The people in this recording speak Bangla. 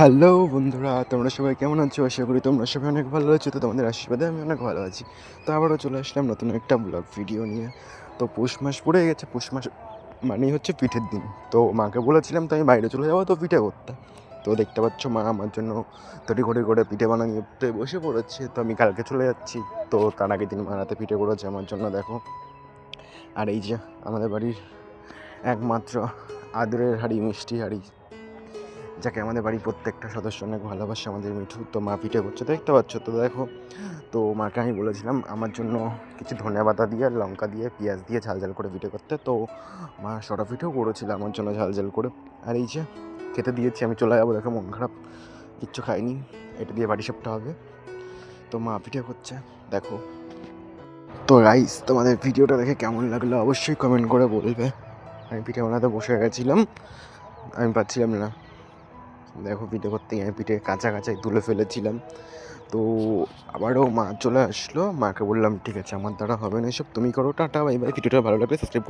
হ্যালো বন্ধুরা, তোমরা সবাই কেমন আছো? আশা করি তোমরা সবাই অনেক ভালো আছো। তো তোমাদের আশীর্বাদে আমি অনেক ভালো আছি। তো আবারও চলে আসলাম নতুন একটা ব্লগ ভিডিও নিয়ে। তো পৌষ মাস পড়ে গেছে, পৌষ মাস মানেই হচ্ছে পিঠের দিন। তো মাকে বলেছিলাম তো আমি বাইরে চলে যাব তো পিঠে করতে। তো দেখতে পাচ্ছ মা আমার জন্য তরি করে করে পিঠে বানিয়ে বসে পড়েছে। তো আমি কালকে চলে যাচ্ছি। তো তার আগের দিন মা রাতে পিঠে করেছে আমার জন্য, দেখো। আর এই যে আমাদের বাড়ির একমাত্র আদরের হাড়ি, মিষ্টি হাড়ি। যাকে আমাদের বাড়ির প্রত্যেকটা সদস্য অনেক ভালোবাসে, আমাদের মিঠু। তো মা পিঠে করছে, দেখতে পাচ্ছ? তো দেখো, তো মাকে আমি বলেছিলাম, আমার জন্য কিছু ধনে পাতা দিয়ে লঙ্কা দিয়ে, পেঁয়াজ দিয়ে ঝাল ঝাল করে পিঠে করতে। তো মা সরা পিঠেও করেছিল আমার জন্য ঝাল ঝাল করে। আর এই যে, খেতে দিয়েছি, আমি চলে যাব। দেখো, মন খারাপ, কিচ্ছু খাইনি। এটা দিয়ে বাড়ি সবটা হবে। তো মা পিঠে করছে, দেখো। তো রাইস তোমাদের ভিডিওটা দেখে কেমন লাগল অবশ্যই কমেন্ট করে বলবে। আমি পিঠে বানাতে বসে গেছিলাম, আমি পাচ্ছিলাম না। দেখো পিঠে করতে আমি পিঠে কাঁচা কাঁচাই তুলে ফেলেছিলাম। তো আবারও মা চলে আসলো। মাকে বললাম, ঠিক আছে, আমার দ্বারা হবে না এসব। তুমি করো, টাটা বাই বাই ভিডিওটা ভালো লাগলে সাবস্ক্রাইব